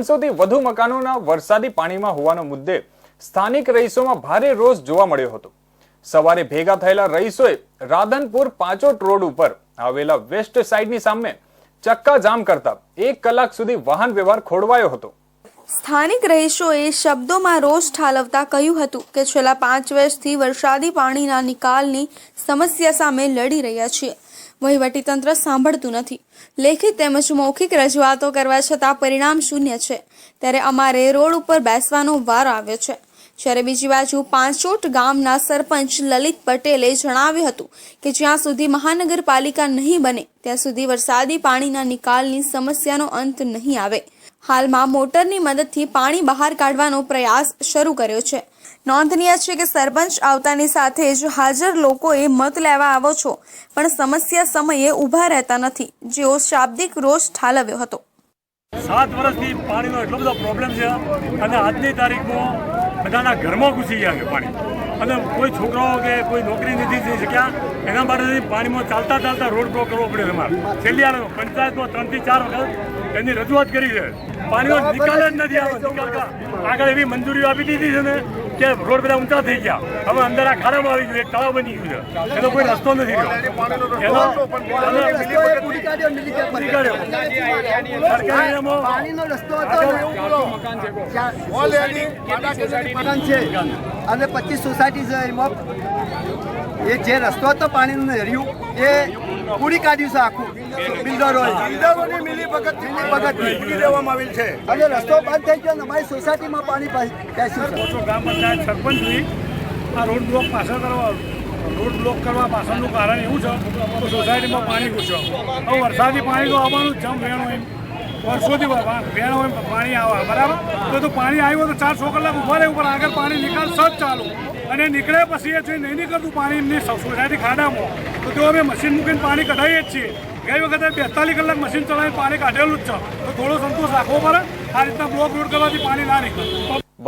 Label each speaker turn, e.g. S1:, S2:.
S1: પાંચસોથી વધુ મકાનોના વરસાદી પાણીમાં હોવાનો મુદ્દે સ્થાનિક રહીશોમાં ભારે રોષ જોવા મળ્યો હતો. સવારે ભેગા થયેલા રહીશોએ રાધનપુર પાંચોટ રોડ ઉપર આવેલા વેસ્ટ સાઇડની સામે ચક્કા જામ કરતા એક કલાક સુધી વાહન વ્યવહાર ખોરવાયો હતો.
S2: સ્થાનિક રહીશોએ શબ્દોમાં રોષ ઠાલવતા કહ્યું હતું કે છેલ્લા પાંચ વર્ષથી વરસાદી પાણીના નિકાલની સમસ્યા સામે લડી રહ્યા છીએ. વહીવટીતંત્ર સાંભળતું નથી. લેખિત તેમજ મૌખિક રજૂઆતો કરવા છતાં પરિણામ શૂન્ય છે. ત્યારે અમારે રોડ ઉપર બેસવાનો વાર આવ્યો છે. જ્યારે બીજી બાજુ પાંચોટ ગામના સરપંચ લલિત પટેલે જણાવ્યું હતું કે જ્યાં સુધી મહાનગરપાલિકા નહીં બને, ત્યાં સુધી વરસાદી પાણીના નિકાલની સમસ્યાનો અંત નહીં આવે. હાલમાં મોટરની મદદથી પાણી બહાર કાઢવાનો પ્રયાસ શરૂ કર્યો છે. નોંધનીય છે કે સરપંચ આવતાની સાથે જ હાજર લોકોએ મત લેવા આવો છો, પણ સમસ્યા સમયે ઊભા રહેતા નથી. જેઓ શાબ્દિક રોષ ઠાલવ્યો હતો.
S3: સાત વર્ષથી પાણીનો એટલો બધો પ્રોબ્લેમ છે અને આજની તારીખમાં બધાના ઘરમાં ઘૂસી ગયા છે પાણી. અને કોઈ છોકરાઓ કે કોઈ નોકરી નથી થઈ શક્યા એના માટે પાણીમાં ચાલતા ચાલતા રોડ બ્લોક કરવો પડે તમારે છેલ્લી વાર પંચાયતમાં ત્રણથી ચાર વખત એની રજૂઆત કરી છે. પાણીનો નિકાલ જ નથી આવ્યો આગળ એવી મંજૂરીઓ આપી દીધી છે ને કે રોડ બધા ઊંચા થઈ ગયા. હવે અંદર આ ખાડામાં આવી ગયું એક તળાવ બની ગયું છે. એનો કોઈ રસ્તો નથી રહ્યો. એનો નીકાળ્યો નિયમો
S4: પાણીનો રસ્તો હતો મકાન છે અને પચીસ સોસાયટી છે એમાં. એ જે રસ્તો હતો પાણીનું રહ્યું એ પૂરી કાઢ્યું છે આખું. બિલ્ડરોએ.
S5: બિલ્ડરોની મિલીભગતથી
S4: મિલીભગતથી.
S5: મૂકી દેવામાં આવેલ છે.
S4: અને રસ્તો બંધ થઈ ગયો અમારી સોસાયટીમાં પાણી બેસ્યું છે?
S3: સરપંચની આ રોડ બ્લોક પાછળ કરવા રોડ બ્લોક કરવા પાછળનું કારણ એવું છે કે સોસાયટીમાં પાણી ઘૂસ્યો. હવે વરસાદી પાણી તો આવવાનું જમ વેણ હોય વર્ષોથી વેણ હોય પાણી આવે, બરાબર? તો તો પાણી આવ્યું તો ચાર છ કલાક ઊભા રહેવું પણ આગળ પાણી નિકાલ સજ ચાલુ. અને નીકળે પછી એ જે નહીં નીકળતું પાણી એમની સોસાયટી ખાડામાં. તો તેઓ અમે મશીન મૂકીને પાણી કઢાવીએ જ છીએ. ગઈ વખતે બેતાલીસ કલાક મશીન ચલાવીને પાણી કાઢેલું જ છે. તો થોડો સંતોષ રાખવો પડે. આ રીતના બ્લોક રોડ કરવાથી પાણી ના નીકળે.